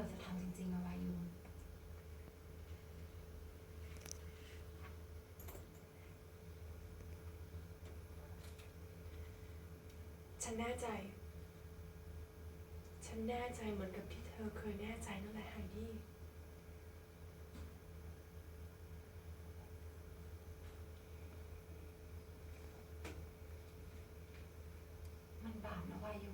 อจะทำจริงๆ อะวายูฉันแน่ใจ ฉันแน่ใจเหมือนกับที่เธอเคยแน่ใจนั่นแหละไฮดี้มันบาปนะวายู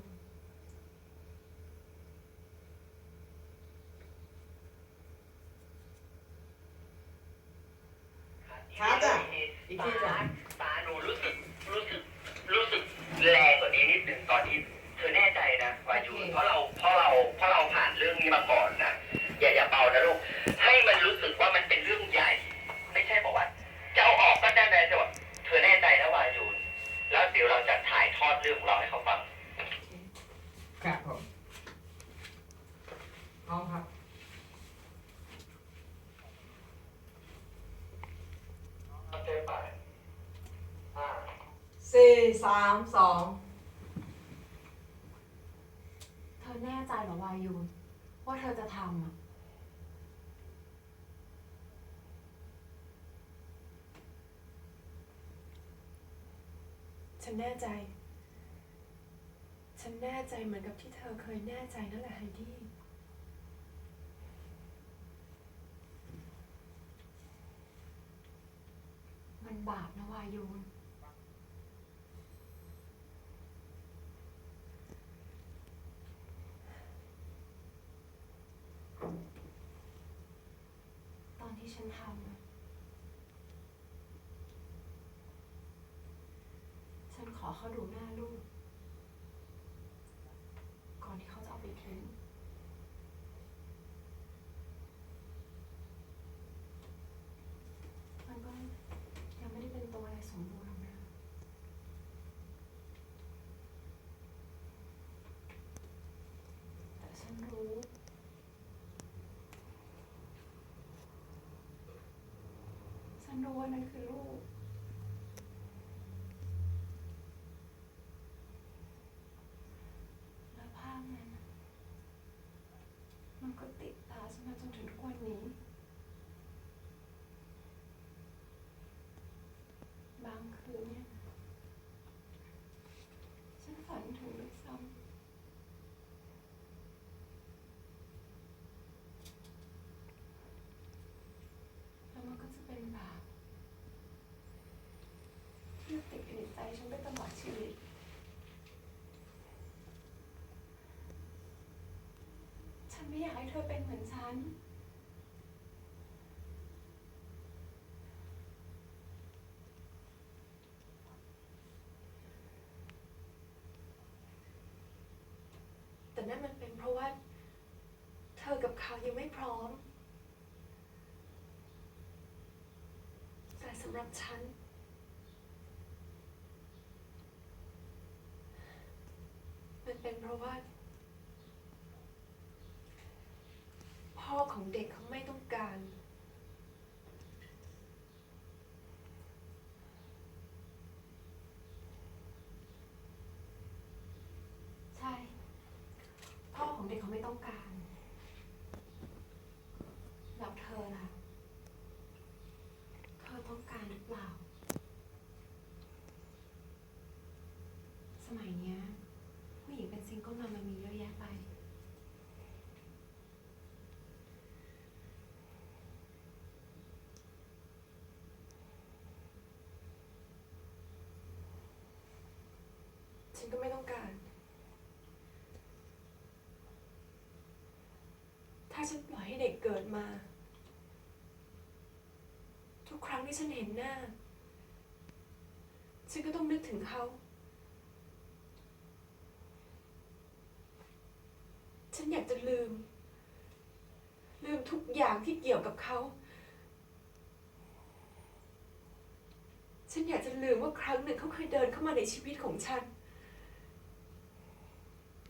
ช้าจ้ะ อีกทีจ้ะตาหนูรู้สึกรู้สึกรู้สึกแรงกว่านี้นิดหนึ่งตอนที่เธอแน่ใจนะวายุเพราะเราเพราะเราเพราะเราผ่านเรื่องนี้มาก่อนนะอย่าอย่าเบานะลูกให้มันรู้สึกว่ามันเป็นเรื่องใหญ่ ไม่ใช่บอกว่าจะเอาออกก็ได้แต่จะบอกเธอแน่ใจนะวายุแล้วเดี๋ยวเราจะถ่ายทอดเรื่องของเราให้เขาฟังครับผมเอาครับ เต้ไปอ่า สี่สามสองเธอแน่ใจเหรอวายูว่าเธอจะทำอะฉันแน่ใจ ฉันแน่ใจเหมือนกับที่เธอเคยแน่ใจนั่นแหละไฮดี้ มันบาปนะวายูนที่ ฉันทำฉันขอเขาดูหน้าลูก ก่อนที่เขาจะเอาไปทิ้ง มันก็ยังไม่ได้เป็นตัวอะไรสมบูรณ์หรอกนะ แต่ฉันรู้ ฉันรู้ว่านั่นคือลูก และภาพนั้นมันก็ติดตาฉันมาจนถึงทุกวันนี้ บางคืนเนี่ย ฉันฝันถึงด้วยซ้ำแล้วมันก็จะเป็นบาปที่ติดอยู่ ใจฉันไปตลอดชีวิต ฉันไม่อยากให้เธอเป็นเหมือนฉัน แต่นั่นมันเป็นเพราะว่า เธอกับเขายังไม่พร้อม แต่สำหรับฉัน มัน เป็นเพราะว่า พ่อของเด็กเขาไม่ต้องการ ใช่ พ่อของเด็กเขาไม่ต้องการแล้วเธอล่ะ เธอต้องการหรือเปล่า สมัยเนี้ย ผู้หญิงเป็นซิงเกิลมัมมันมีเยอะแยะไป ฉันก็ไม่ต้องการ ถ้าฉันปล่อยให้เด็กเกิดมา ทุกครั้งที่ฉันเห็นหน้า ฉันก็ต้องนึกถึงเขา ฉันอยากจะลืม ลืมทุกอย่างที่เกี่ยวกับเขาฉันอยากจะลืมว่าครั้งหนึ่งเขาเคยเดินเข้ามาในชีวิตของฉัน